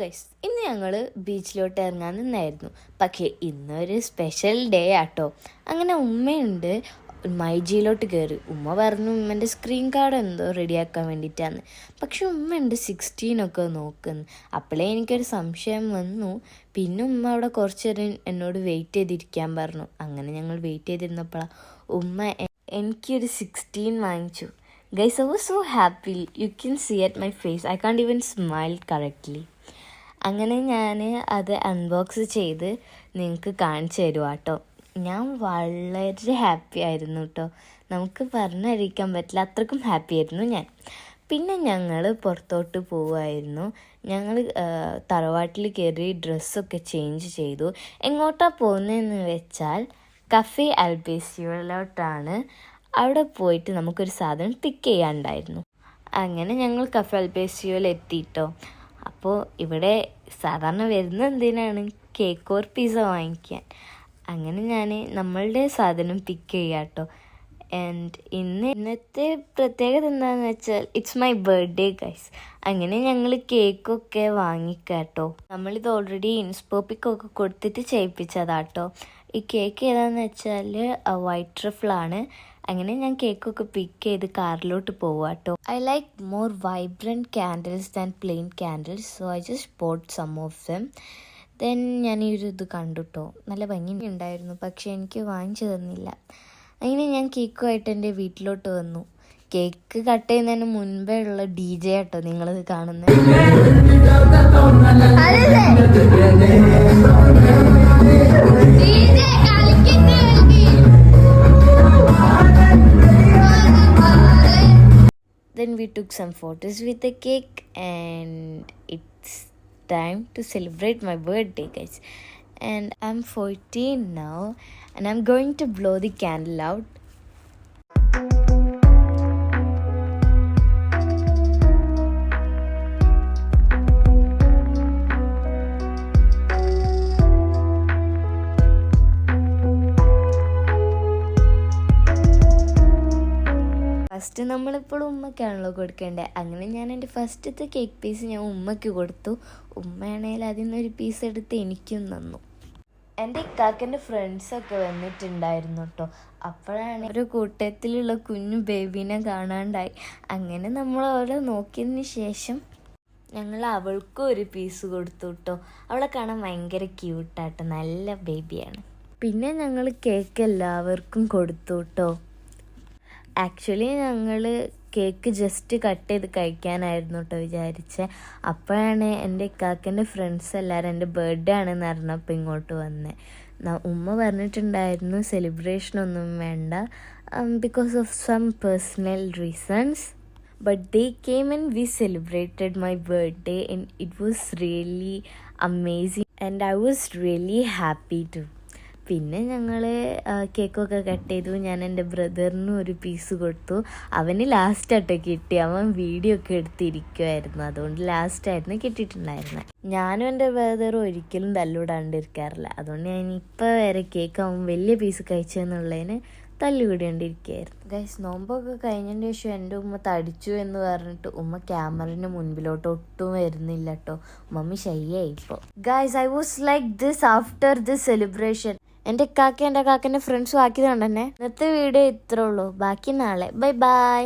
Guys ഇന്ന് ഞങ്ങൾ ബീച്ചിലോട്ട് ഇറങ്ങാൻ നിന്നായിരുന്നു. പക്ഷേ ഇന്നൊരു സ്പെഷ്യൽ ഡേ ആട്ടോ. അങ്ങനെ ഉമ്മയുണ്ട് മൈജിയിലോട്ട് കയറി ഉമ്മ പറഞ്ഞു ഉമ്മന്റെ സ്ക്രീൻ കാർഡ് എന്തോ റെഡിയാക്കാൻ വേണ്ടിയിട്ടാണ് പക്ഷെ ഉമ്മയുണ്ട് സിക്സ്റ്റീനൊക്കെ നോക്കുന്നു. അപ്പോഴേ എനിക്കൊരു സംശയം വന്നു. പിന്നെ ഉമ്മ അവിടെ കുറച്ച് നേരം എന്നോട് വെയിറ്റ് ചെയ്തിരിക്കാൻ പറഞ്ഞു. അങ്ങനെ ഞങ്ങൾ വെയിറ്റ് ചെയ്തിരുന്നപ്പോഴാണ് ഉമ്മ എനിക്കൊരു സിക്സ്റ്റീൻ വാങ്ങിച്ചു. Guys I was so happy you can see at my face I can't even smile correctly അങ്ങനെ ഞാൻ അത് അൺബോക്സ് ചെയ്ത് നിങ്ങൾക്ക് കാണിച്ചു തരുവാ കേട്ടോ ഞാൻ വളരെ ഹാപ്പി ആയിരുന്നു കേട്ടോ നമുക്ക് പറഞ്ഞറിയിക്കാൻ പറ്റില്ല അത്രക്കും ഹാപ്പി ആയിരുന്നു ഞാൻ. പിന്നെ ഞങ്ങൾ പുറത്തോട്ട് പോവുമായിരുന്നു ഞങ്ങൾ തറവാട്ടിൽ കയറി ഡ്രസ്സൊക്കെ ചേഞ്ച് ചെയ്തു. എങ്ങോട്ടാണ് പോകുന്നതെന്ന് വെച്ചാൽ കഫേ അൽബേസിയോയിലോട്ടാണ് അവിടെ പോയിട്ട് നമുക്കൊരു സാധനം പിക്ക് ചെയ്യാണ്ടായിരുന്നു അങ്ങനെ ഞങ്ങൾ കഫേ അൽബേസിയോയിൽ എത്തിയിട്ടോ അപ്പോൾ ഇവിടെ സാധാരണ വരുന്ന എന്തിനാണ്? കേക്ക് ഓർ പിസ്സ വാങ്ങിക്കാൻ. അങ്ങനെ ഞാൻ നമ്മളുടെ സാധനം പിക്ക് ചെയ്യാം കേട്ടോ ആൻഡ് ഇന്ന് ഇന്നത്തെ പ്രത്യേകത എന്താണെന്ന് വെച്ചാൽ ഇറ്റ്സ് മൈ ബർത്ത്ഡേ ഗൈസ് അങ്ങനെ ഞങ്ങൾ കേക്കൊക്കെ വാങ്ങിക്കാട്ടോ. നമ്മളിത് ഓൾറെഡി ഇൻസ്പോപ്പിക്കൊക്കെ കൊടുത്തിട്ട് ചെയ്യിപ്പിച്ചതാട്ടോ. ഈ കേക്ക് ഏതാന്ന് വെച്ചാൽ വൈറ്റ് ട്രഫിളാണ് അങ്ങനെ ഞാൻ കേക്കൊക്കെ പിക്ക് ചെയ്ത് കാറിലോട്ട് പോവാട്ടോ. I like more vibrant candles than plain candles so I just bought some of them then ഞാൻ ഈ ഒരു ഇത് കണ്ടുട്ടോ. നല്ല ഭംഗി ഉണ്ടായിരുന്നു പക്ഷെ എനിക്ക് വാങ്ങിച്ചു തന്നില്ല. അങ്ങനെ ഞാൻ കേക്കുമായിട്ട് എന്റെ വീട്ടിലോട്ട് വന്നു. കേക്ക് കട്ട് ചെയ്യുന്നതിന് മുൻപേ ഉള്ള ഡി ജെ ആട്ടോ നിങ്ങളിത് കാണുന്നത് Then we took some photos with the cake, and it's time to celebrate my birthday, guys. And I'm 14 now, and I'm going to blow the candle out. First നമ്മളിപ്പോഴും ഉമ്മയ്ക്കാണല്ലോ കൊടുക്കേണ്ടത് അങ്ങനെ ഞാൻ എന്റെ ഫസ്റ്റത്തെ കേക്ക് പീസ് ഞാൻ ഉമ്മയ്ക്ക് കൊടുത്തു. ഉമ്മയാണെങ്കിൽ അതിൽ നിന്നൊരു പീസ് എടുത്ത് എനിക്കും തന്നു. എന്റെ ഇക്കാക്കന്റെ ഫ്രണ്ട്സൊക്കെ വന്നിട്ടുണ്ടായിരുന്നു കേട്ടോ അപ്പോഴാണ് ഒരു കൂട്ടത്തിലുള്ള കുഞ്ഞു ബേബീനെ കാണാണ്ടായി. അങ്ങനെ നമ്മൾ അവളെ നോക്കിയതിന് ശേഷം ഞങ്ങൾ അവൾക്കും ഒരു പീസ് കൊടുത്തു കേട്ടോ അവളെ കാണാൻ ഭയങ്കര ക്യൂട്ടാട്ടോ നല്ല ബേബിയാണ് പിന്നെ ഞങ്ങൾ കേക്ക് എല്ലാവർക്കും കൊടുത്തു കേട്ടോ ആക്ച്വലി ഞങ്ങൾ കേക്ക് ജസ്റ്റ് കട്ട് ചെയ്ത് കഴിക്കാനായിരുന്നു കേട്ടോ വിചാരിച്ചത് അപ്പോഴാണ് എന്റെ ഇക്കാക്കന്റെ ഫ്രണ്ട്സ് എല്ലാവരും എന്റെ ബർത്ത്ഡേ ആണെന്ന് അറിഞ്ഞപ്പോൾ ഇങ്ങോട്ട് വന്നത് ഉമ്മ പറഞ്ഞിട്ടുണ്ടായിരുന്നു സെലിബ്രേഷൻ ഒന്നും വേണ്ട because of some personal reasons but they came and we celebrated my birthday and it was really amazing and I was really happy too പിന്നെ ഞങ്ങൾ കേക്കൊക്കെ കട്ട് ചെയ്തു. ഞാൻ എന്റെ ബ്രദറിന് ഒരു പീസ് കൊടുത്തു. അവന് ലാസ്റ്റായിട്ട് കിട്ടി അവൻ വീഡിയോ ഒക്കെ എടുത്തിരിക്കുമായിരുന്നു അതുകൊണ്ട് ലാസ്റ്റായിരുന്നു കിട്ടിയിട്ടുണ്ടായിരുന്നത് ഞാനും എന്റെ ബ്രദറും ഒരിക്കലും തല്ലുവിടാണ്ടിരിക്കാറില്ല അതുകൊണ്ട് ഞാൻ ഇപ്പോൾ വരെ കേക്ക് അവൻ വലിയ പീസ് കഴിച്ചെന്നുള്ളതിന് തല്ലുകൂടിയോണ്ടിരിക്കുകയായിരുന്നു ഗൈസ് നോമ്പൊക്കെ കഴിഞ്ഞതിന് ശേഷം എന്റെ ഉമ്മ തടിച്ചു എന്ന് പറഞ്ഞിട്ട് ഉമ്മ ക്യാമറയുടെ മുൻപിലോട്ട് ഒട്ടും വരുന്നില്ല കേട്ടോ മമ്മി ശയ്യായി ഇപ്പോൾ guys I was like this after this celebration എന്റെ കാക്ക എന്റെ കാക്കന്റെ ഫ്രണ്ട്സും ആക്കിയത് ഇന്നത്തെ വീഡിയോ ഇത്രേ ഉള്ളൂ. ബാക്കി നാളെ. Bye bye